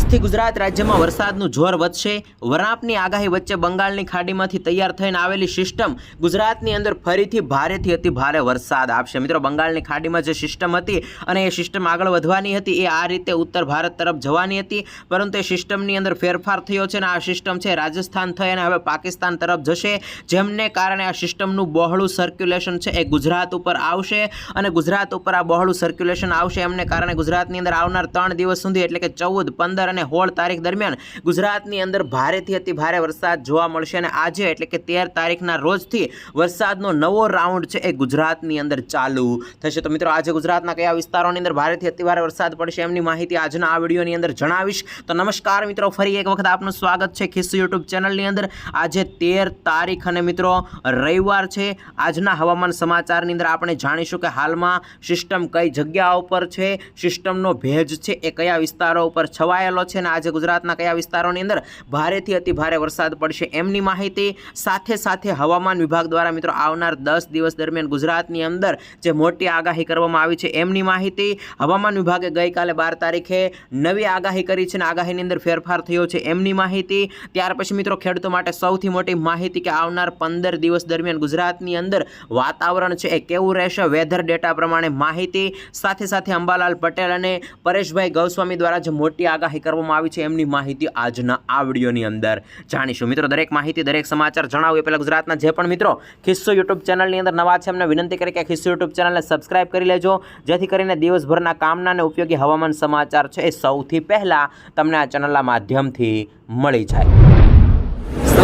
આજથી ગુજરાત રાજ્યમાં વરસાદનું જોર વધશે. વરાપની આગાહી વચ્ચે બંગાળની ખાડીમાંથી તૈયાર થઈને આવેલી સિસ્ટમ ગુજરાતની અંદર ફરીથી ભારેથી અતિ ભારે વરસાદ આપશે. મિત્રો, બંગાળની ખાડીમાં જે સિસ્ટમ હતી અને એ સિસ્ટમ આગળ વધવાની હતી, એ આ રીતે ઉત્તર ભારત તરફ જવાની હતી. પરંતુ એ સિસ્ટમની અંદર ફેરફાર થયો છે અને આ સિસ્ટમ છે રાજસ્થાન થઈ અને હવે પાકિસ્તાન તરફ જશે. જેમને કારણે આ સિસ્ટમનું બહોળું સર્ક્યુલેશન છે એ ગુજરાત ઉપર આવશે અને ગુજરાત ઉપર આ બહોળું સર્ક્યુલેશન આવશે. એમને કારણે ગુજરાતની અંદર આવનાર ત્રણ દિવસ સુધી એટલે કે ચૌદ, પંદર અને સોળ તારીખ દરમિયાન ગુજરાતની અંદર ભારેથી અતિ ભારે વરસાદ જોવા મળશે અને આજે એટલે કે તેર તારીખના રોજથી વરસાદનો નવો રાઉન્ડ છે એ ગુજરાતની અંદર ચાલુ થશે. તો મિત્રો, આજે ગુજરાતના કયા વિસ્તારોની અંદર ભારેથી અતિ ભારે વરસાદ પડશે એમની માહિતી આજના આ વિડીયોની અંદર જણાવીશ. તો નમસ્કાર મિત્રો, ફરી એક વખત આપનું સ્વાગત છે ખિસ્સુ યુટ્યુબ ચેનલની અંદર. આજે તેર તારીખ અને મિત્રો, રવિવાર છે. આજના હવામાન સમાચારની અંદર આપણે જાણીશું કે હાલમાં સિસ્ટમ કઈ જગ્યા ઉપર છે, સિસ્ટમનો ભેજ છે એ કયા વિસ્તારો ઉપર છવાયેલો છે અને આજે ગુજરાતના કયા વિસ્તારોની અંદર ભારેથી અતિ ભારે વરસાદ પડશે એમની માહિતી સાથે સાથે હવામાન વિભાગ દ્વારા મિત્રો આવનાર દસ દિવસ દરમિયાન ગુજરાતની અંદર જે મોટી આગાહી કરવામાં આવી છે એમની માહિતી હવામાન વિભાગે ગઈકાલે બાર તારીખે નવી આગાહી કરી છે અને આગાહીની અંદર ફેરફાર થયો છે એમની માહિતી. ત્યાર પછી મિત્રો ખેડૂતો માટે સૌથી મોટી માહિતી કે આવનાર પંદર દિવસ દરમિયાન ગુજરાતની અંદર વાતાવરણ છે એ કેવું રહેશે? વેધર ડેટા પ્રમાણે માહિતી. સાથે સાથે અંબાલાલ પટેલ અને પરેશભાઈ ગૌસ્વામી દ્વારા જે મોટી આગાહી કરવામાં આવી છે એમની માહિતી આજના આ વિડીયોની અંદર જાણીશું. મિત્રો, દરેક માહિતી, દરેક સમાચાર જણાવું એ પહેલાં ગુજરાતના જે પણ મિત્રો ખિસ્સો યુટ્યુબ ચેનલની અંદર નવા છે એમને વિનંતી કરી કે ખિસ્સો યુટ્યુબ ચેનલને સબસ્ક્રાઇબ કરી લેજો, જેથી કરીને દિવસભરના કામના અને ઉપયોગી હવામાન સમાચાર છે એ સૌથી પહેલાં તમને આ ચેનલના માધ્યમથી મળી જાય.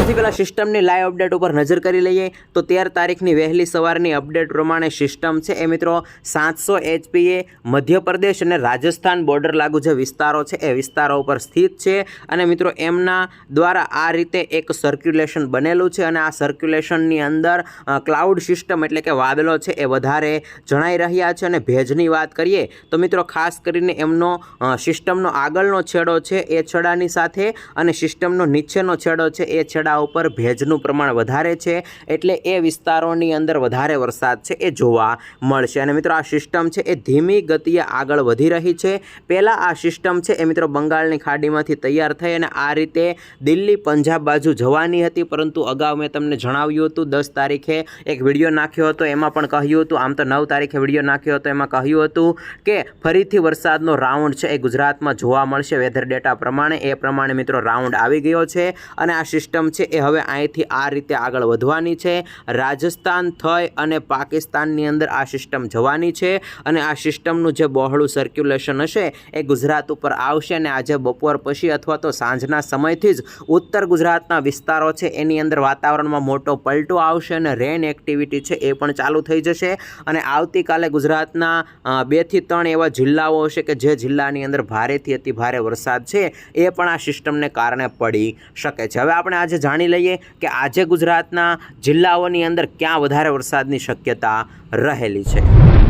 સૌથી પહેલાં સિસ્ટમની લાઈવ અપડેટ ઉપર નજર કરી લઈએ તો તેર તારીખની વહેલી સવારની અપડેટ પ્રમાણે સિસ્ટમ છે. એ મિત્રો, સાતસો એચપીએ મધ્યપ્રદેશ અને રાજસ્થાન બોર્ડર લાગુ જે વિસ્તારો છે, એ વિસ્તારો ઉપર સ્થિત છે. અને મિત્રો, એમના દ્વારા આ રીતે એક સર્ક્યુલેશન બનેલું છે અને આ સર્ક્યુલેશનની અંદર ક્લાઉડ સિસ્ટમ એટલે કે વાદળો છે એ વધારે જણાઈ રહ્યા છે. અને ભેજની વાત કરીએ તો મિત્રો, ખાસ કરીને એમનો સિસ્ટમનો આગળનો છેડો છે એ છેડાની સાથે અને સિસ્ટમનો નીચેનો છેડો છે એ છેડા ઉપર ભેજનું પ્રમાણ વધારે છે, એટલે એ વિસ્તારોની અંદર વધારે વરસાદ છે, એ જોવા મળશે. અને મિત્રો, આ સિસ્ટમ છે, એ ધીમી ગતિએ આગળ વધી રહી છે. પહેલાં આ સિસ્ટમ છે, એ મિત્રો, બંગાળની ખાડીમાંથી તૈયાર થઈ અને આ રીતે દિલ્હી પંજાબ બાજુ જવાની હતી. પરંતુ અગાઉ મેં તમને જણાવ્યું હતું, દસ તારીખે એક વીડિયો નાખ્યો હતો, એમાં પણ કહ્યું હતું, આમ તો નવ તારીખે વીડિયો નાખ્યો હતો, એમાં કહ્યું હતું કે ફરીથી વરસાદનો રાઉન્ડ છે, એ ગુજરાતમાં જોવા મળશે. વેધર ડેટા પ્રમાણે, એ પ્રમાણે મિત્રો, રાઉન્ડ આવી ગયો છે. અને આ સિસ્ટમ છે એ હવે અહીંથી આ રીતે આગળ વધવાની છે. રાજસ્થાન થઈ અને પાકિસ્તાનની અંદર આ સિસ્ટમ જવાની છે અને આ સિસ્ટમનું જે બહોળું સર્ક્યુલેશન હશે એ ગુજરાત ઉપર આવશે અને આજે બપોર પછી અથવા તો સાંજના સમયથી જ ઉત્તર ગુજરાતના વિસ્તારો છે એની અંદર વાતાવરણમાં મોટો પલટો આવશે અને રેન એક્ટિવિટી છે એ પણ ચાલુ થઈ જશે. અને આવતીકાલે ગુજરાતના બેથી ત્રણ એવા જિલ્લાઓ હશે કે જે જિલ્લાની અંદર ભારેથી અતિ ભારે વરસાદ છે એ પણ આ સિસ્ટમને કારણે પડી શકે છે. હવે આપણે આજે જાણી લઈએ કે આજે ગુજરાતના જિલ્લાઓની અંદર ક્યાં વધારે વરસાદની શક્યતા રહેલી છે.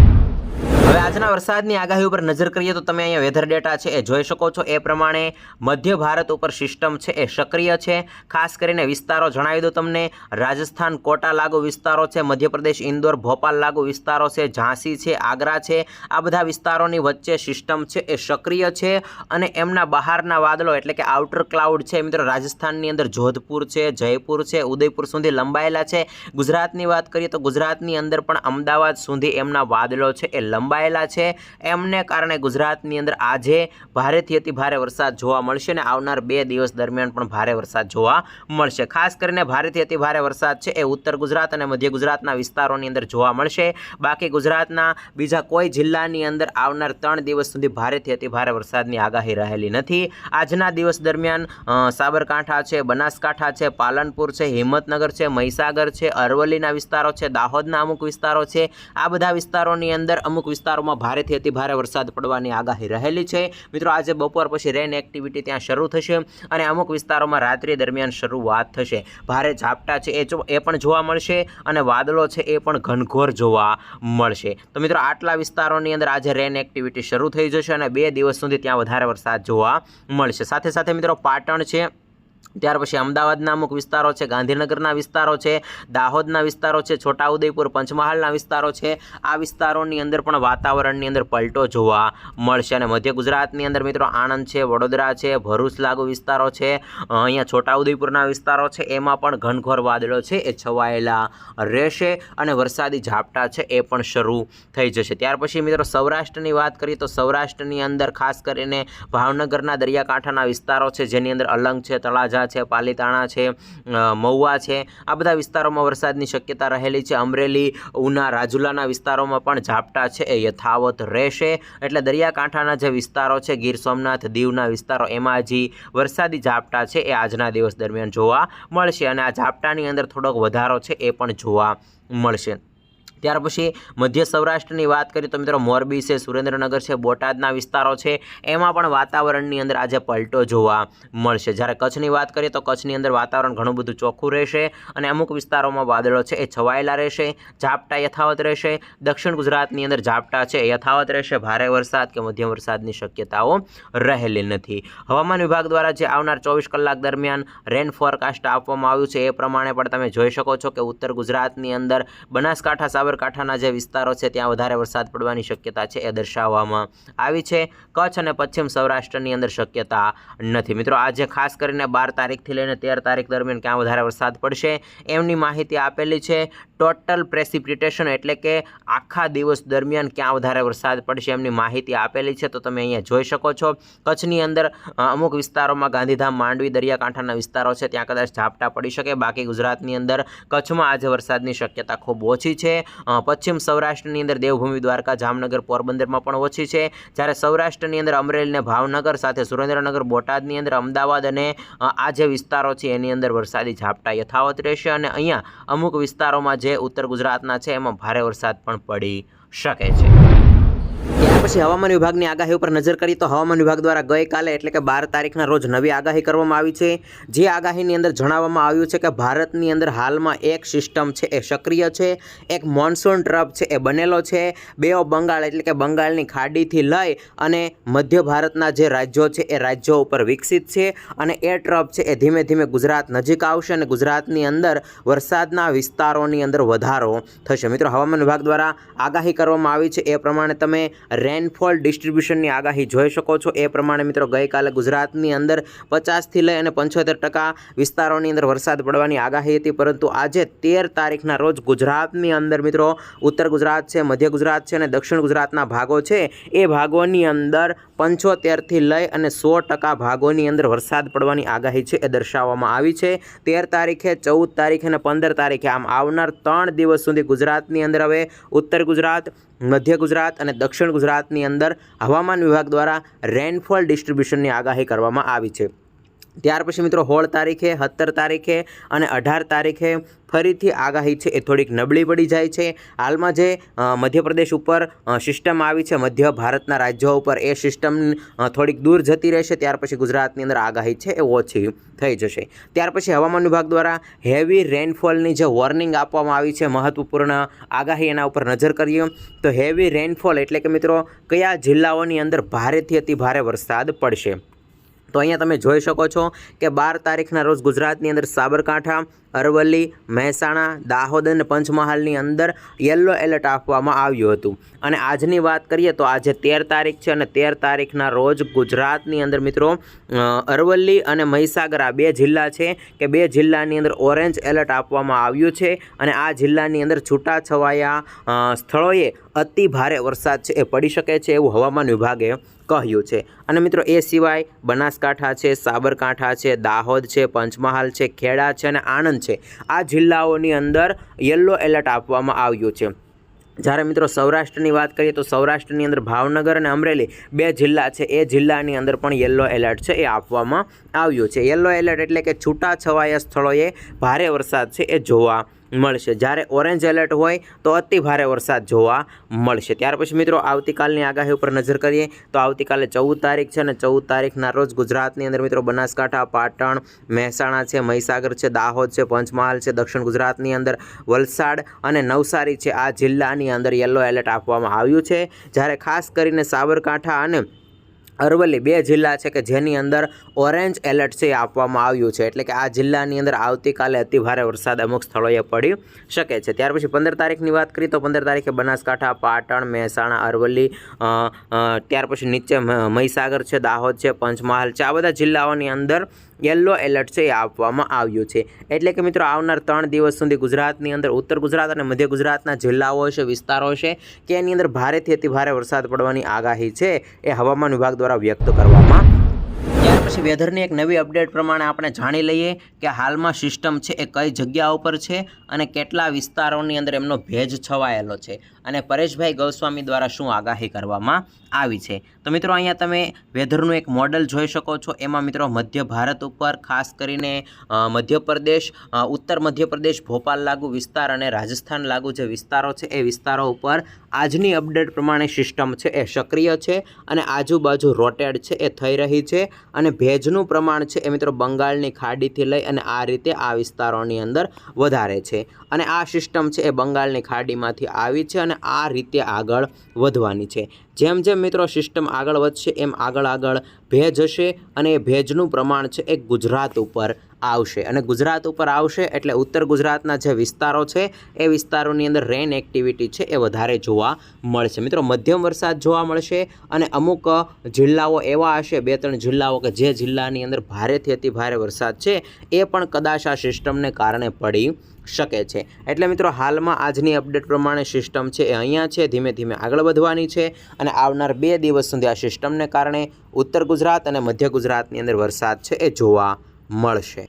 હવે આજના વરસાદની આગાહી ઉપર નજર કરીએ તો તમે અહીંયા વેધર ડેટા છે એ જોઈ શકો છો. એ પ્રમાણે મધ્ય ભારત ઉપર સિસ્ટમ છે એ સક્રિય છે. ખાસ કરીને વિસ્તારો જણાવી દો તમને. રાજસ્થાન, કોટા લાગુ વિસ્તારો છે, મધ્યપ્રદેશ, ઇન્દોર, ભોપાલ લાગુ વિસ્તારો છે, ઝાંસી છે, આગ્રા છે. આ બધા વિસ્તારોની વચ્ચે સિસ્ટમ છે એ સક્રિય છે અને એમના બહારના વાદળો એટલે કે આઉટર ક્લાઉડ છે મિત્રો રાજસ્થાનની અંદર જોધપુર છે, જયપુર છે, ઉદયપુર સુધી લંબાયેલા છે. ગુજરાતની વાત કરીએ તો ગુજરાતની અંદર પણ અમદાવાદ સુધી એમના વાદળો છે એ લંબાયેલા છે. એમને કારણે ગુજરાતની અંદર આજે ભારેથી અતિ ભારે વરસાદ જોવા મળશે અને આવનાર બે દિવસ દરમિયાન પણ ભારે વરસાદ જોવા મળશે. ખાસ કરીને ભારેથી અતિ ભારે વરસાદ છે એ ઉત્તર ગુજરાત અને મધ્ય ગુજરાતના વિસ્તારોની અંદર જોવા મળશે. બાકી ગુજરાતના બીજા કોઈ જિલ્લાની અંદર આવનાર ત્રણ દિવસ સુધી ભારેથી અતિ ભારે વરસાદની આગાહી રહેલી નથી. આજના દિવસ દરમિયાન સાબરકાંઠા છે, બનાસકાંઠા છે, પાલનપુર છે, હિંમતનગર છે, મહીસાગર છે, અરવલ્લીના વિસ્તારો છે, દાહોદના અમુક વિસ્તારો છે. આ બધા વિસ્તારોની અંદર અમુક વિસ્તારોમાં ભારેથી અતિભારે વરસાદ પડવાની આગાહી રહેલી છે. મિત્રો, આજે બપોર પછી રેન એક્ટિવિટી ત્યાં શરૂ થશે અને અમુક વિસ્તારોમાં રાત્રિ દરમિયાન શરૂઆત થશે. ભારે ઝાપટા છે એ એ પણ જોવા મળશે અને વાદળો છે એ પણ ઘનઘોર જોવા મળશે. તો મિત્રો, આટલા વિસ્તારોની અંદર આજે રેન એક્ટિવિટી શરૂ થઈ જશે અને બે દિવસ સુધી ત્યાં વધારે વરસાદ જોવા મળશે. સાથે સાથે મિત્રો, પાટણ છે ત્યાર પછી અમદાવાદના અમુક વિસ્તારો છે, ગાંધીનગરના વિસ્તારો છે, દાહોદના વિસ્તારો છે, છોટાઉદેપુર, પંચમહાલના વિસ્તારો છે. આ વિસ્તારોની અંદર પણ વાતાવરણની અંદર પલટો જોવા મળશે અને મધ્ય ગુજરાતની અંદર મિત્રો આણંદ છે, વડોદરા છે, ભરૂચ લાગુ વિસ્તારો છે, અહીંયા છોટાઉદેપુરના વિસ્તારો છે, એમાં પણ ઘનઘોર વાદળો છે, એ છવાયેલા રહેશે અને વરસાદી ઝાપટા છે, એ પણ શરૂ થઈ જશે. ત્યાર પછી મિત્રો સૌરાષ્ટ્રની વાત કરીએ તો સૌરાષ્ટ્રની અંદર ખાસ કરીને ભાવનગરના દરિયાકાંઠાના વિસ્તારો છે, જેની અંદર અલંગ છે, તળાજા છે, પાલીતાણા છે મહુવા છે, આ બધા વિસ્તારોમાં વરસાદની શક્યતા રહેલી છે. અમરેલી, ઉના, રાજુલાના વિસ્તારોમાં પણ ઝાપટા છે, એ યથાવત રહેશે. એટલે દરિયાકાંઠાના જે વિસ્તારો છે, ગીર સોમનાથ, દીવના વિસ્તારો, એમાં જે વરસાદી ઝાપટા છે, એ આજના દિવસ દરમિયાન જોવા મળશે. અને આ ઝાપટાની અંદર થોડોક વધારો છે, એ પણ જોવા મળશે. ત્યાર પછી મધ્ય સૌરાષ્ટ્રની વાત કરીએ તો મિત્રો મોરબી છે, સુરેન્દ્રનગર છે, બોટાદના વિસ્તારો છે. એમાં પણ વાતાવરણની અંદર આજે પલટો જોવા મળશે. જ્યારે કચ્છની વાત કરીએ તો કચ્છની અંદર વાતાવરણ ઘણું બધું ચોખ્ખું રહેશે અને અમુક વિસ્તારોમાં વાદળો છે એ છવાયેલા રહેશે. ઝાપટા યથાવત રહેશે. દક્ષિણ ગુજરાતની અંદર ઝાપટા છે યથાવત રહેશે. ભારે વરસાદ કે મધ્યમ વરસાદની શક્યતાઓ રહેલી નથી. હવામાન વિભાગ દ્વારા જે આવનાર ચોવીસ કલાક દરમિયાન રેન ફોરકાસ્ટ આપવામાં આવ્યું છે એ પ્રમાણે પણ તમે જોઈ શકો છો કે ઉત્તર ગુજરાતની અંદર બનાસકાંઠા સાબરકાંઠાના જે વિસ્તારો છે, ત્યાં વધારે વરસાદ પડવાની શક્યતા છે, એ દર્શાવવામાં આવી છે. કચ્છ અને પશ્ચિમ સૌરાષ્ટ્રની અંદર શક્યતા નથી. મિત્રો, આજે ખાસ કરીને બાર તારીખથી લઈને તેર તારીખ દરમિયાન ક્યાં વધારે વરસાદ પડશે, એમની માહિતી આપેલી છે. ટોટલ પ્રેસિપિટેશન એટલે કે આખા દિવસ દરમિયાન ક્યાં વધારે વરસાદ પડશે એમની માહિતી આપેલી છે, તો તમે અહીંયા જોઈ શકો છો. કચ્છની અંદર અમુક વિસ્તારોમાં ગાંધીધામ, માંડવી, દરિયાકાંઠાના વિસ્તારો છે, ત્યાં કદાચ ઝાપટા પડી શકે. બાકી ગુજરાતની અંદર કચ્છમાં આજે વરસાદની શક્યતા ખૂબ ઓછી છે. પશ્ચિમ સૌરાષ્ટ્રની અંદર દેવભૂમિ દ્વારકા જામનગર પોરબંદરમાં પણ ઓછી છે. જ્યારે સૌરાષ્ટ્રની અંદર અમરેલી ને ભાવનગર સાથે સુરેન્દ્રનગર, બોટાદની અંદર અમદાવાદ અને આ જે વિસ્તારો છે એની અંદર વરસાદી ઝાપટા યથાવત રહેશે અને અહીંયા અમુક વિસ્તારોમાં જે ઉત્તર ગુજરાતના છે એમાં ભારે વરસાદ પણ પડી શકે છે. પછી હવામાન વિભાગની આગાહી ઉપર નજર કરીએ તો હવામાન વિભાગ દ્વારા ગઈકાલે એટલે કે બાર તારીખના રોજ નવી આગાહી કરવામાં આવી છે. જે આગાહીની અંદર જણાવવામાં આવ્યું છે કે ભારતની અંદર હાલમાં એક સિસ્ટમ છે, એ સક્રિય છે, એક મોન્સૂન ટ્રપ છે, એ બનેલો છે. બે ઓફ બંગાળ એટલે કે બંગાળની ખાડીથી લઈ અને મધ્ય ભારતના જે રાજ્યો છે, એ રાજ્યો ઉપર વિકસિત છે અને એ ટ્રપ છે, એ ધીમે ધીમે ગુજરાત નજીક આવશે અને ગુજરાતની અંદર વરસાદના વિસ્તારોની અંદર વધારો થશે. મિત્રો, હવામાન વિભાગ દ્વારા આગાહી કરવામાં આવી છે. એ પ્રમાણે તમે રેનફોલ ડિસ્ટ્રીબ્યુશનની આગાહી જોઈ શકો છો. એ પ્રમાણે મિત્રો ગઈકાલે ગુજરાતની અંદર પચાસથી લઈ અને પંચોતેર ટકા વિસ્તારોની અંદર વરસાદ પડવાની આગાહી હતી. પરંતુ આજે તેર તારીખના રોજ ગુજરાતની અંદર મિત્રો ઉત્તર ગુજરાત છે, મધ્ય ગુજરાત છે અને દક્ષિણ ગુજરાતના ભાગો છે. એ ભાગોની અંદર પંચોતેરથી લઈ અને સો ટકા ભાગોની અંદર વરસાદ પડવાની આગાહી છે એ દર્શાવવામાં આવી છે. તેર તારીખે, ચૌદ તારીખે અને પંદર તારીખે આમ આવનાર ત્રણ દિવસ સુધી ગુજરાતની અંદર હવે ઉત્તર ગુજરાત, મધ્ય ગુજરાત અને દક્ષિણ ગુજરાતની અંદર હવામાન વિભાગ દ્વારા રેનફોલ ડિસ્ટ્રીબ્યુશનની આગાહી કરવામાં આવી છે. ત્યાર પછી મિત્રો સોળ તારીખે સત્તર તારીખે અને અઢાર તારીખે ફરીથી આગાહી છે. એ થોડીક નબળી પડી જાય છે. હાલમાં જે મધ્યપ્રદેશ ઉપર સિસ્ટમ આવી છે, મધ્ય ભારતના રાજ્યો ઉપર, એ સિસ્ટમ થોડીક દૂર જતી રહેશે. ત્યાર પછી ગુજરાતની અંદર આગાહી છે એ ઓછી થઈ જશે. ત્યાર પછી હવામાન વિભાગ દ્વારા હેવી રેનફોલની જે વોર્નિંગ આપવામાં આવી છે, મહત્વપૂર્ણ આગાહી એના ઉપર નજર કરીએ તો હેવી રેનફોલ એટલે કે મિત્રો કયા જિલ્લાઓની અંદર ભારેથી અતિ ભારે વરસાદ પડશે? તો અહીંયા તમે જોઈ શકો છો કે બાર તારીખના રોજ ગુજરાતની અંદર સાબરકાંઠા, અરવલ્લી, મહેસાણા, દાહોદ અને પંચમહાલની અંદર યલો એલર્ટ આપવામાં આવ્યું હતું. અને આજની વાત કરીએ તો આજે તેર તારીખ છે અને તેર તારીખના રોજ ગુજરાતની અંદર મિત્રો અરવલ્લી અને મહીસાગર આ બે જિલ્લા છે કે બે જિલ્લાની અંદર ઓરેન્જ એલર્ટ આપવામાં આવ્યું છે અને આ જિલ્લાની અંદર છૂટાછવાયા સ્થળોએ અતિ ભારે વરસાદ છે એ પડી શકે છે એવું હવામાન વિભાગે કહ્યું છે. અને મિત્રો, એ સિવાય બનાસકાંઠા છે, સાબરકાંઠા છે, દાહોદ છે, પંચમહાલ છે, ખેડા છે અને આણંદ છે. આ જિલ્લાઓની અંદર યલો એલર્ટ આપવામાં આવ્યું છે. જ્યારે મિત્રો સૌરાષ્ટ્રની વાત કરીએ તો સૌરાષ્ટ્રની અંદર ભાવનગર અને અમરેલી બે જિલ્લા છે. એ જિલ્લાની અંદર પણ યલો એલર્ટ છે એ આપવામાં આવ્યું છે. યલો એલર્ટ એટલે કે છૂટાછવાયા સ્થળોએ ભારે વરસાદ છે એ જોવા મળશે. જ્યારે ઓરેન્જ એલર્ટ હોય તો અતિ ભારે વરસાદ જોવા મળશે. ત્યાર પછી મિત્રો આવતીકાલની આગાહી ઉપર નજર કરીએ તો આવતીકાલે ચૌદ તારીખ છે અને ચૌદ તારીખના રોજ ગુજરાતની અંદર મિત્રો બનાસકાંઠા, પાટણ, મહેસાણા છે, મહીસાગર છે, દાહોદ છે, પંચમહાલ છે, દક્ષિણ ગુજરાતની અંદર વલસાડ અને નવસારી છે. આ જિલ્લાની અંદર યલો એલર્ટ આપવામાં આવ્યું છે. જ્યારે ખાસ કરીને સાબરકાંઠા અને અરવલ્લી બે જિલ્લા છે કે જેની અંદર ઓરેન્જ એલર્ટ છે આપવામાં આવ્યું છે. એટલે કે આ જિલ્લાની અંદર આવતીકાલે અતિભારે વરસાદ અમુક સ્થળોએ પડી શકે છે. ત્યાર પછી પંદર તારીખની વાત કરીએ તો પંદર તારીખે બનાસકાંઠા, પાટણ, મહેસાણા, અરવલ્લી ત્યાર પછી નીચે મહીસાગર છે, દાહોદ છે, પંચમહાલ છે. આ બધા જિલ્લાઓની અંદર યલો એલર્ટ છે એ આપવામાં આવ્યું છે. એટલે કે મિત્રો, આવનાર ત્રણ દિવસ સુધી ગુજરાતની અંદર ઉત્તર ગુજરાત અને મધ્ય ગુજરાતના જિલ્લાઓ છે વિસ્તારો છે કે એની અંદર ભારેથી અતિ ભારે વરસાદ પડવાની આગાહી છે એ હવામાન વિભાગ દ્વારા વ્યક્ત કરવામાં ત્યાર પછી વેધરની એક નવી અપડેટ પ્રમાણે આપણે જાણી લઈએ કે હાલમાં સિસ્ટમ છે એ કઈ જગ્યા ઉપર છે અને કેટલા વિસ્તારોની અંદર એમનો ભેજ છવાયેલો છે. અને પરેશભાઈ ગૌસ્વામી દ્વારા શું આગાહી કરવામાં આવી છે? તો મિત્રો, અહીંયા તમે વેધરનું એક મોડલ જોઈ શકો છો. એમાં મિત્રો મધ્ય ભારત ઉપર, ખાસ કરીને મધ્યપ્રદેશ ઉત્તર મધ્યપ્રદેશ, ભોપાલ લાગુ વિસ્તાર અને રાજસ્થાન લાગુ જે વિસ્તારો છે, એ વિસ્તારો ઉપર આજની અપડેટ પ્રમાણે સિસ્ટમ છે, એ સક્રિય છે અને આજુબાજુ રોટેડ છે, એ થઈ રહી છે અને ભેજનું પ્રમાણ છે, એ મિત્રો બંગાળની ખાડીથી લઈ અને આ રીતે આ વિસ્તારોની અંદર વધારે છે અને આ સિસ્ટમ છે, એ બંગાળની ખાડીમાંથી આવી છે અને આ રીતે આગળ વધવાની છે. જેમ જેમ મિત્રો સિસ્ટમ આગળ વધશે, એમ આગળ આગળ ભેજ હશે અને એ ભેજનું પ્રમાણ છે એ ગુજરાત ઉપર આવશે અને ગુજરાત ઉપર આવશે એટલે ઉત્તર ગુજરાતના જે વિસ્તારો છે, એ વિસ્તારોની અંદર રેન એક્ટિવિટી છે એ વધારે જોવા મળશે. મિત્રો, મધ્યમ વરસાદ જોવા મળશે અને અમુક જિલ્લાઓ એવા હશે, બે ત્રણ જિલ્લાઓ કે જે જિલ્લાની અંદર ભારેથી અતિ ભારે વરસાદ છે, એ પણ કદાચ આ સિસ્ટમને કારણે પડી શકે છે. એટલે મિત્રો, હાલમાં આજની અપડેટ પ્રમાણે સિસ્ટમ છે એ અહીંયા છે, ધીમે ધીમે આગળ વધવાની છે અને આવનાર બે દિવસ સુધી આ સિસ્ટમને કારણે ઉત્તર ગુજરાત અને મધ્ય ગુજરાતની અંદર વરસાદ છે એ જોવા મળશે.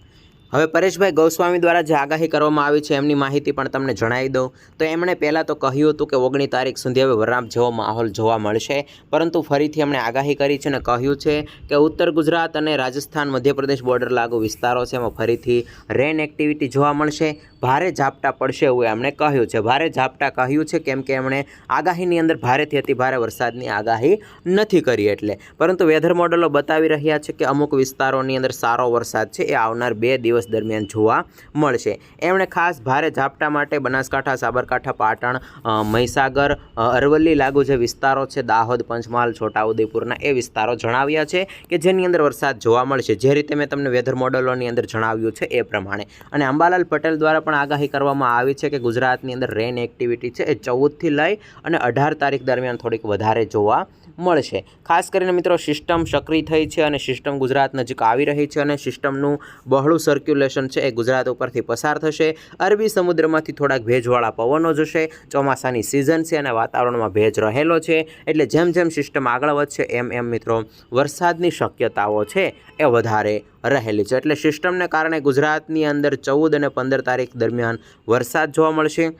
હવે પરેશભાઈ ગૌસ્વામી દ્વારા જે આગાહી કરવામાં આવી છે, એમની માહિતી પણ તમને જણાવી દઉં. તો એમણે પહેલાં તો કહ્યું હતું કે ઓગણી તારીખ સુધી હવે વરાપ જેવો માહોલ જોવા મળશે. પરંતુ ફરીથી એમણે આગાહી કરી છે અને કહ્યું છે કે ઉત્તર ગુજરાત અને રાજસ્થાન, મધ્યપ્રદેશ બોર્ડર લાગુ વિસ્તારો છે, એમાં ફરીથી રેન એક્ટિવિટી જોવા મળશે. ભારે ઝાપટા પડશે એવું એમણે કહ્યું છે. ભારે ઝાપટા કહ્યું છે કેમ કે એમણે આગાહીની અંદર ભારેથી અતિ ભારે વરસાદની આગાહી નથી કરી એટલે. પરંતુ વેધર મોડલો બતાવી રહ્યા છે કે અમુક વિસ્તારોની અંદર સારો વરસાદ છે. એ આવનાર બે દિવસ દરમિયાન જોવા મળશે. એમણે ખાસ ભારે ઝાપટા માટે બનાસકાંઠા, સાબરકાંઠા, પાટણ મહીસાગર અરવલ્લી લાગુ જે વિસ્તારો છે, દાહોદ, પંચમહાલ, છોટાઉદેપુરના એ વિસ્તારો જણાવ્યા છે કે જેની અંદર વરસાદ જોવા મળશે. જે રીતે મેં તમને વેધર મોડલોની અંદર જણાવ્યું છે એ પ્રમાણે. અને અંબાલાલ પટેલ દ્વારા પણ આગાહી કરવામાં આવી છે કે ગુજરાતની અંદર રેન એક્ટિવિટી છે એ ચૌદથી લઈ અને અઢાર તારીખ દરમિયાન થોડીક વધારે જોવા મળશે. ખાસ કરીને મિત્રો સિસ્ટમ સક્રિય થઈ છે અને સિસ્ટમ ગુજરાત નજીક આવી રહી છે અને સિસ્ટમનું બહોળું સર્ક્યુલેશન છે એ ગુજરાત ઉપરથી પસાર થશે. અરબી સમુદ્રમાંથી થોડાક ભેજવાળા પવનો જશે. ચોમાસાની સિઝન છે અને વાતાવરણમાં ભેજ રહેલો છે. એટલે જેમ જેમ સિસ્ટમ આગળ વધશે, એમ એમ મિત્રો વરસાદની શક્યતાઓ છે એ વધારે રહેલી છે. એટલે સિસ્ટમને કારણે ગુજરાતની અંદર ચૌદ અને પંદર તારીખ દરમિયાન વરસાદ જોવા મળશે.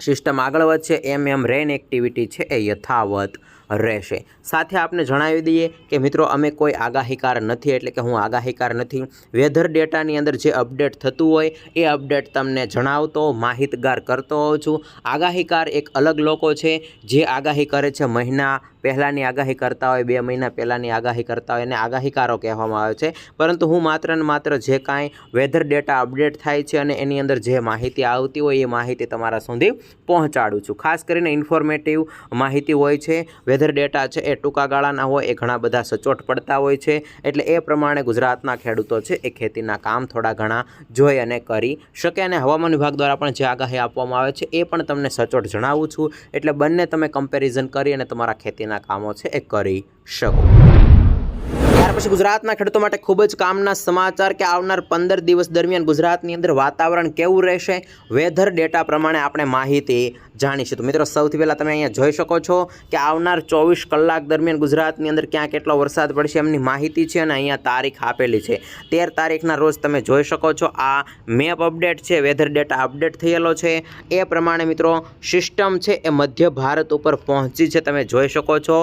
સિસ્ટમ આગળ વધશે, એમ એમ રેન એક્ટિવિટી છે એ યથાવત રહેશે. સાથે આપને જણાવી દઈએ કે મિત્રો, અમે કોઈ આગાહીકાર નથી, એટલે કે હું આગાહીકાર નથી. વેધર ડેટાની અંદર જે અપડેટ થતું હોય, એ અપડેટ તમને જણાવતો, માહિતગાર કરતો હોઉં છું. આગાહીકાર એક અલગ લોકો છે, જે આગાહી કરે છે મહિના પહેલાંની આગાહી કરતા હોય, બે મહિના પહેલાંની આગાહી કરતા હોય, એને આગાહીકારો કહેવામાં આવે છે. પરંતુ હું માત્ર ને માત્ર જે કાંઈ વેધર ડેટા અપડેટ થાય છે અને એની અંદર જે માહિતી આવતી હોય, એ માહિતી તમારા સુધી પહોંચાડું છું. ખાસ કરીને ઇન્ફોર્મેટિવ માહિતી હોય છે, વેધર ડેટા છે એ ટૂંકા ગાળાના હોય, એ ઘણા બધા સચોટ પડતા હોય છે. એટલે એ પ્રમાણે ગુજરાતના ખેડૂતો છે એ ખેતીના કામ થોડા ઘણા જોઈ અને કરી શકે અને હવામાન વિભાગ દ્વારા પણ જે આગાહી આપવામાં આવે છે એ પણ તમને સચોટ જણાવું છું. એટલે બંને તમે કમ્પેરિઝન કરી અને તમારા ખેતીના કામો છે એ કરી શકો. ત્યાર પછી ગુજરાતના ખેડૂતો માટે ખૂબ જ કામના સમાચાર કે આવનાર પંદર દિવસ દરમિયાન ગુજરાતની અંદર વાતાવરણ કેવું રહેશે? વેધર ડેટા પ્રમાણે આપણે માહિતી જાણીશું. તો મિત્રો, સૌથી પહેલાં તમે અહીંયા જોઈ શકો છો કે આવનાર ચોવીસ કલાક દરમિયાન ગુજરાતની અંદર ક્યાં કેટલો વરસાદ પડશે એમની માહિતી છે અને અહીંયા તારીખ આપેલી છે. તેર તારીખના રોજ તમે જોઈ શકો છો આ મેપ અપડેટ છે વેધર ડેટા અપડેટ થયેલો છે. એ પ્રમાણે મિત્રો સિસ્ટમ છે એ મધ્ય ભારત ઉપર પહોંચી છે. તમે જોઈ શકો છો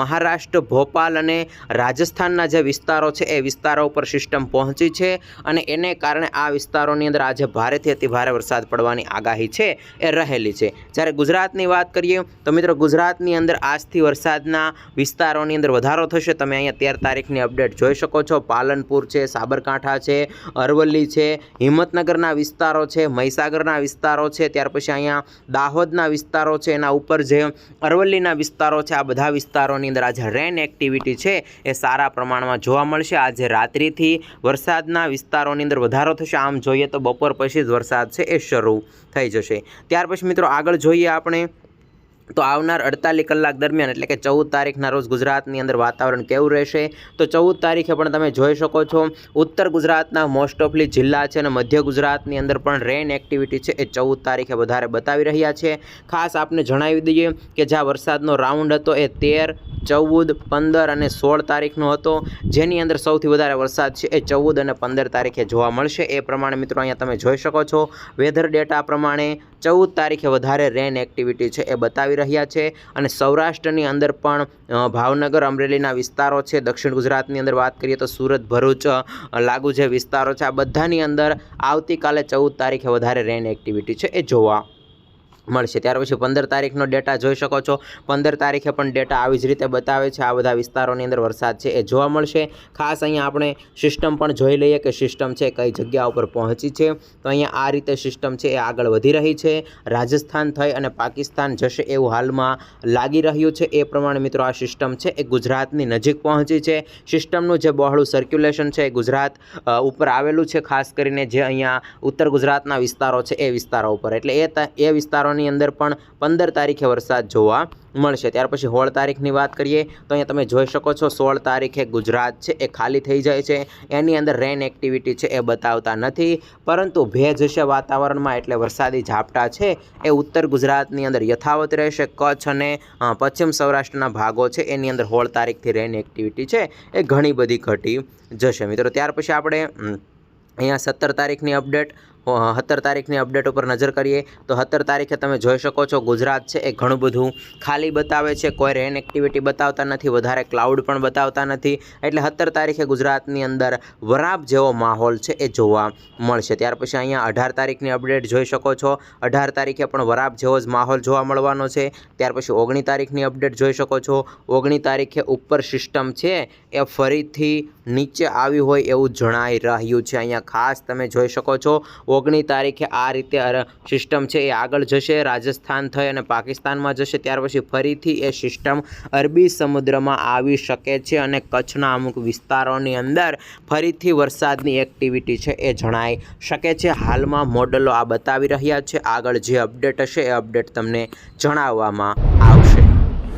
મહારાષ્ટ્ર, ભોપાલ અને રાજસ્થાન રાજસ્થાનના જે વિસ્તારો છે, એ વિસ્તારો ઉપર સિસ્ટમ પહોંચી છે અને એને કારણે આ વિસ્તારોની અંદર આજે ભારેથી અતિ ભારે વરસાદ પડવાની આગાહી છે, એ રહેલી છે. જ્યારે ગુજરાતની વાત કરીએ, તો મિત્રો ગુજરાતની અંદર આજથી વરસાદના વિસ્તારોની અંદર વધારો થશે. તમે અહીંયા તેર તારીખની અપડેટ જોઈ શકો છો. પાલનપુર છે, સાબરકાંઠા છે, અરવલ્લી છે, હિંમતનગરના વિસ્તારો છે, મહીસાગરના વિસ્તારો છે, ત્યાર પછી અહીંયા દાહોદના વિસ્તારો છે, એના ઉપર જે અરવલ્લીના વિસ્તારો છે, આ બધા વિસ્તારોની અંદર આજે રેન એક્ટિવિટી છે, એ સારા પ્રમાણમાં જોવા મળશે. આજે રાત્રિથી વરસાદના વિસ્તારોની અંદર વધારો થશે. આમ જોઈએ તો બપોર પછી જ વરસાદ છે એ શરૂ થઈ જશે. ત્યાર પછી મિત્રો આગળ જોઈએ આપણે તો આવનાર અડતાલીસ કલાક દરમિયાન, એટલે કે ચૌદ તારીખના રોજ ગુજરાતની અંદર વાતાવરણ કેવું રહેશે? તો ચૌદ તારીખે પણ તમે જોઈ શકો છો, ઉત્તર ગુજરાતના મોસ્ટ ઓફલી જિલ્લા છે અને મધ્ય ગુજરાતની અંદર પણ રેન એક્ટિવિટી છે એ ચૌદ તારીખે વધારે બતાવી રહ્યા છે. ખાસ આપને જણાવી દઈએ કે જ્યાં વરસાદનો રાઉન્ડ હતો એ તેર, ચૌદ, પંદર અને સોળ તારીખનો હતો. જેની અંદર સૌથી વધારે વરસાદ છે એ ચૌદ અને પંદર તારીખે જોવા મળશે. એ પ્રમાણે મિત્રો અહીંયા તમે જોઈ શકો છો. વેધર ડેટા પ્રમાણે ચૌદ તારીખે વધારે રેન એક્ટિવિટી છે એ બતાવી રહ્યા છે અને સૌરાષ્ટ્રની અંદર પણ ભાવનગર, અમરેલીના વિસ્તારો છે. દક્ષિણ ગુજરાતની અંદર વાત કરીએ તો સુરત, ભરૂચ લાગુ જે વિસ્તારો છે, આ બધાની અંદર આવતીકાલે ચૌદ તારીખે વધારે રેન એક્ટિવિટી છે. એ જોવા મળશે. ત્યાર પછી પંદર તારીખનો ડેટા જોઈ શકો છો. પંદર તારીખે પણ ડેટા આવી જ રીતે બતાવે છે. આ બધા વિસ્તારોની અંદર વરસાદ છે એ જોવા મળશે. ખાસ અહીંયા આપણે સિસ્ટમ પણ જોઈ લઈએ કે સિસ્ટમ છે કઈ જગ્યા ઉપર પહોંચી છે. તો અહીંયા આ રીતે સિસ્ટમ છે એ આગળ વધી રહી છે. રાજસ્થાન થઈ અને પાકિસ્તાન જશે એવું હાલમાં લાગી રહ્યું છે. એ પ્રમાણે મિત્રો આ સિસ્ટમ છે એ ગુજરાતની નજીક પહોંચી છે. સિસ્ટમનું જે બહોળું સર્ક્યુલેશન છે એ ગુજરાત ઉપર આવેલું છે. ખાસ કરીને જે અહીંયા ઉત્તર ગુજરાતના વિસ્તારો છે એ વિસ્તારો ઉપર. એટલે એ એ વિસ્તારોની અંદર પણ પંદર તારીખે વરસાદ જોવા મળશે. ત્યાર પછી સોળ તારીખની વાત કરીએ તો અહીંયા તમે જોઈ શકો છો સોળ તારીખે ગુજરાત છે, એ ખાલી થઈ જાય છે. એની અંદર રેન એક્ટિવિટી છે એ બતાવતા નથી. પરંતુ ભેજ હશે વાતાવરણમાં એટલે વરસાદી ઝાપટા છે. એ ઉત્તર ગુજરાતની અંદર યથાવત રહેશે. કચ્છ અને પશ્ચિમ સૌરાષ્ટ્રના ભાગો છે એની અંદર સોળ તારીખથી રેન એક્ટિવિટી છે એ ઘણી બધી ઘટી જશે. મિત્રો, ત્યાર પછી આપણે અહીંયા સત્તર તારીખની અપડેટ સત્તર તારીખની અપડેટ ઉપર નજર કરીએ, તો સત્તર તારીખે તમે જોઈ શકો છો ગુજરાત છે એ ઘણું બધું ખાલી બતાવે છે, કોઈ રેન એક્ટિવિટી બતાવતા નથી, વધારે ક્લાઉડ પણ બતાવતા નથી, એટલે સત્તર તારીખે ગુજરાતની અંદર વરાપ જેવો માહોલ છે એ જોવા મળશે. ત્યાર પછી અહીંયા અઢાર તારીખની અપડેટ જોઈ શકો છો, અઢાર તારીખે પણ વરાપ જેવો જ માહોલ જોવા મળવાનો છે. ત્યાર પછી ઓગણી તારીખની અપડેટ જોઈ શકો છો, ઓગણી તારીખે ઉપર સિસ્ટમ છે એ ફરીથી નીચે આવી હોય એવું જણાઈ રહ્યું છે. અહીંયા ખાસ તમે જોઈ શકો છો ઓગણી તારીખે આ રીતે સિસ્ટમ છે એ આગળ જશે, રાજસ્થાન થઈ અને પાકિસ્તાનમાં જશે, ત્યાર પછી ફરીથી એ સિસ્ટમ અરબી સમુદ્રમાં આવી શકે છે અને કચ્છના અમુક વિસ્તારોની અંદર ફરીથી વરસાદની એક્ટિવિટી છે એ જણાઈ શકે છે. હાલમાં મોડલો આ બતાવી રહ્યા છે. આગળ જે અપડેટ હશે એ અપડેટ તમને જણાવવામાં આવશે.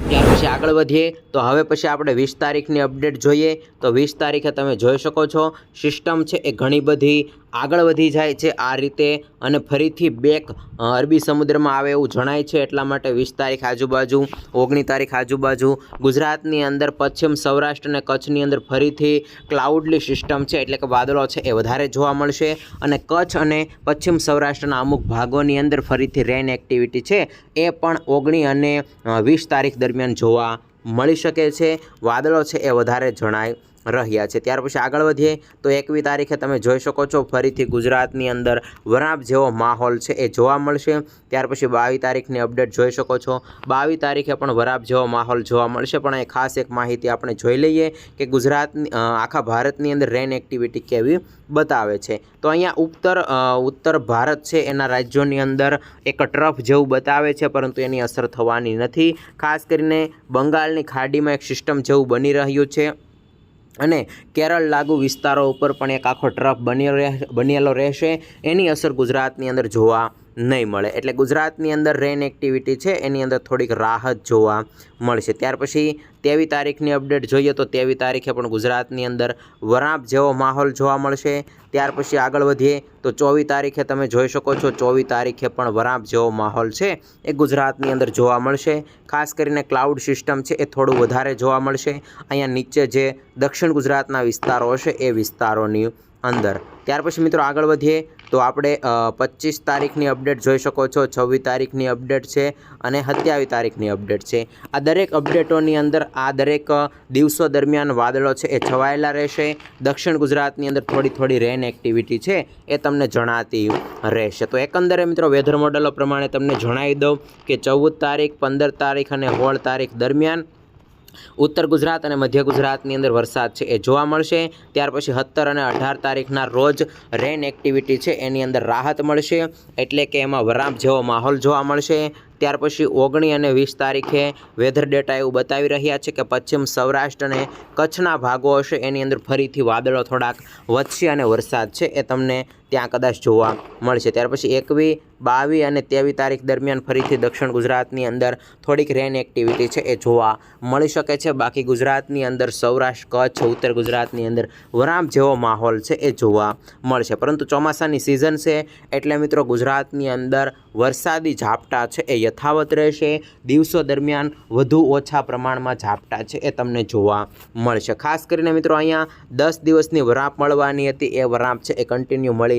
ત્યાર પછી આગળ વધીએ, તો હવે પછી આપણે વીસ તારીખની અપડેટ જોઈએ. તો વીસ તારીખે તમે જોઈ શકો છો સિસ્ટમ છે એ ઘણી બધી આગળ વધી જાય છે આ રીતે અને ફરીથી બેક અરબી સમુદ્રમાં આવે એવું જણાય છે એટલા માટે વીસ તારીખ આજુબાજુ, ઓગણી તારીખ આજુબાજુ, ગુજરાતની અંદર પશ્ચિમ સૌરાષ્ટ્ર અને કચ્છની અંદર ફરીથી ક્લાઉડલી સિસ્ટમ છે એટલે કે વાદળો છે એ વધારે જોવા મળશે અને કચ્છ અને પશ્ચિમ સૌરાષ્ટ્રના અમુક ભાગોની અંદર ફરીથી રેન એક્ટિવિટી છે એ પણ ઓગણી અને વીસ તારીખ દરમિયાન જોવા મળી શકે છે. વાદળો છે એ વધારે જણાય રહ્યા છે. ત્યાર પછી આગળ વધીએ તો એકવી તારીખે તમે જોઈ શકો છો ફરીથી ગુજરાતની અંદર વરાપ જેવો માહોલ છે. એ જોવા મળશે. ત્યાર પછી બાવીસ તારીખની અપડેટ જોઈ શકો છો. બાવીસ તારીખે પણ વરાપ જેવો માહોલ જોવા મળશે. પણ એ ખાસ એક માહિતી આપણે જોઈ લઈએ કે ગુજરાતની આખા ભારતની અંદર રેન એક્ટિવિટી કેવી બતાવે છે. તો અહીંયા ઉત્તર ઉત્તર ભારત છે. એના રાજ્યોની અંદર એક ટ્રફ જેવું બતાવે છે, પરંતુ એની અસર થવાની નથી. ખાસ કરીને બંગાળની ખાડીમાં એક સિસ્ટમ જેવું બની રહ્યું છે. અને કેરળ લાગુ વિસ્તારો ઉપર પણ એક આખો ટ્રફ બનેલો રહેશે. એની અસર ગુજરાતની અંદર જોવા નહીં મળે. એટલે ગુજરાતની અંદર રેન એક્ટિવિટી છે, એની અંદર થોડીક રાહત જોવા મળશે. ત્યાર પછી તેવી તારીખની અપડેટ જોઈએ તો તેવી તારીખે પણ ગુજરાતની અંદર વરાપ જેવો માહોલ જોવા મળશે. ત્યાર પછી આગળ વધીએ તો ચોવીસ તારીખે તમે જોઈ શકો છો, ચોવીસ તારીખે પણ વરાપ જેવો માહોલ છે, એ ગુજરાતની અંદર જોવા મળશે. ખાસ કરીને ક્લાઉડ સિસ્ટમ છે, એ થોડું વધારે જોવા મળશે. અહીંયા નીચે જે દક્ષિણ ગુજરાતના વિસ્તારો હશે, એ વિસ્તારોની અંદર. ત્યાર પછી મિત્રો આગળ વધીએ તો આપણે પચીસ તારીખની અપડેટ જોઈ શકો છો, છવ્વીસ તારીખની અપડેટ છે અને સત્યાવીસ તારીખની અપડેટ છે. આ દરેક અપડેટોની અંદર, આ દરેક દિવસો દરમિયાન વાદળો છે એ છવાયેલા રહેશે. દક્ષિણ ગુજરાતની અંદર થોડી થોડી રેન એક્ટિવિટી છે એ તમને જણાતી રહેશે. તો એકંદરે મિત્રો વેધર મોડેલો પ્રમાણે તમને જણાવી દઉં કે ચૌદ તારીખ, પંદર તારીખ અને સોળ તારીખ દરમિયાન ઉત્તર ગુજરાત અને મધ્ય ગુજરાતની અંદર વરસાદ છે એ જોવા મળશે. ત્યાર પછી સત્તર અને અઢાર તારીખના રોજ રેન એક્ટિવિટી છે, એની અંદર રાહત મળશે. એટલે કે એમાં વરાપ જેવો માહોલ જોવા મળશે. ત્યાર પછી ઓગણી અને વીસ તારીખે વેધર ડેટા એવું બતાવી રહ્યા છે કે પશ્ચિમ સૌરાષ્ટ્ર અને કચ્છના ભાગો હશે. એની અંદર ફરીથી વાદળો થોડાક વધશે અને વરસાદ છે એ તમને ત્યાં કદાચ જોવા મળશે. ત્યાર પછી એકવી બાવીસ અને ત્રેવીસ તારીખ દરમિયાન ફરીથી દક્ષિણ ગુજરાતની અંદર થોડીક રેન એક્ટિવિટી છે એ જોવા મળી શકે છે. બાકી ગુજરાતની અંદર સૌરાષ્ટ્ર, કચ્છ, ઉત્તર ગુજરાતની અંદર વરામ જેવો માહોલ છે એ જોવા મળશે. પરંતુ ચોમાસાની સિઝન છે એટલે મિત્રો ગુજરાતની અંદર વરસાદી ઝાપટા છે, એ યથાવત રહેશે. દિવસો દરમિયાન વધુ ઓછા પ્રમાણમાં ઝાપટા છે, એ તમને જોવા મળશે. ખાસ કરીને મિત્રો અહીંયા દસ દિવસની વરાપ મળવાની હતી, એ વરાપ છે, એ કન્ટિન્યુ મળી